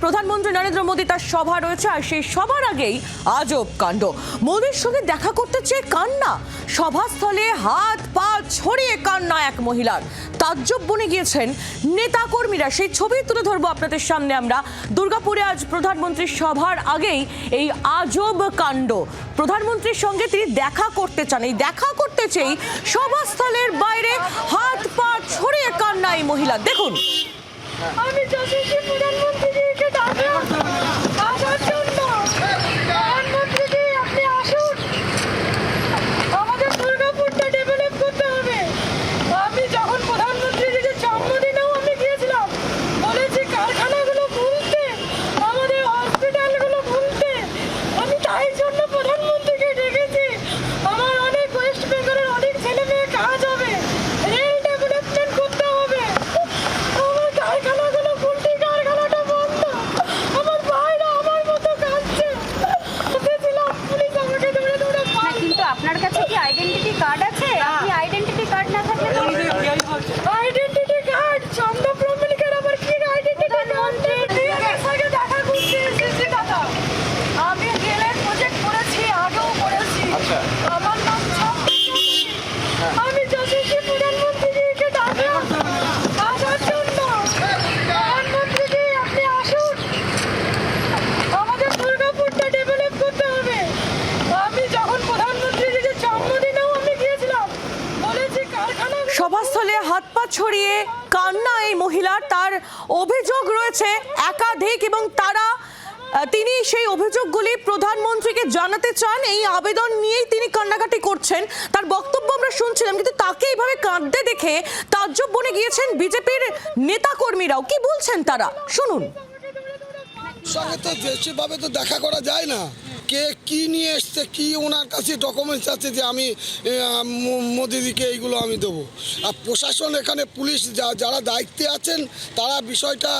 প্রধানমন্ত্রী নরেন্দ্র মোদী তার সভা রয়েছে আর সেই সভার আগেই আজব কাণ্ড। মোদীর সঙ্গে দেখা করতে চেয়ে কান্না। সভাস্থলে হাত পা ছড়িয়ে কান্না এক মহিলার। তাজ্জব বনে গিয়েছেন নেতাকর্মীরা। সেই ছবি তুলে ধরবো আপনাদের সামনে আমরা। দুর্গাপুরে আজ প্রধানমন্ত্রীর সভার আগেই এই আজব কাণ্ড। প্রধানমন্ত্রীর সঙ্গে তিনি দেখা করতে চান। এই দেখা করতে চেয়েই সভাস্থলের বাইরে হাত পা ছড়িয়ে কান্না এই মহিলা। দেখুন। আমি ছড়িয়ে কান্না এই মহিলার, তার অভিযোগ রয়েছে একাধিক এবং তারা তিনি সেই অভিযোগগুলি প্রধানমন্ত্রীকে জানাতে চান। এই আবেদন নিয়েই তিনি কান্নাকাটি করছেন। তার বক্তব্য আমরা শুনছিলাম, কিন্তু তাকে এইভাবে কাঁদতে দেখে তাজ্জব বনে গিয়েছেন বিজেপির নেতাকর্মীরাও। কি বলছেন তারা? শুনুন। সঙ্গে তো বেশিভাবে তো দেখা করা যায় না। কে কি নিয়ে এসছে কি ওনার কাছে ডকুমেন্টস আছে যে আমি মো- মোদিদিকে এইগুলো আমি দেবো? আর প্রশাসন এখানে পুলিশ যা- যারা দায়িত্বে আছেন তারা বিষয়টা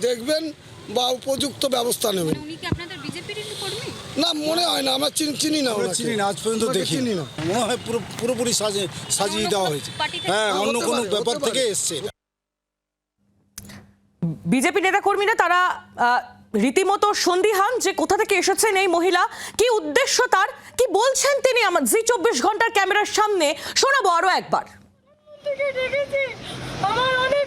দেখবেন বা উপযুক্ত ব্যবস্থা নেবেন। উনি কি আপনাদের না মনে হয় না আমরা চিনি চিনি না চিনি না আজ পর্যন্ত ওনাকে দেখি চিনি না। মনে হয় পুরো পুরোপুরি সাজিয়ে সাজিয়ে দেওয়া হয়েছে। হ্যাঁ অন্য কোনো ব্যাপার থেকে। এসছে। বিজেপি নেতাকর্মীরা তারা আহ, রীতিমতো সন্দিহান যে কোথা থেকে এসেছেন এই মহিলা, কি উদ্দেশ্য তার, কি বলছেন তিনি আমার জি চব্বিশ ঘণ্টার ক্যামেরার সামনে? শোনাবো আরও একবার। আমার অনেক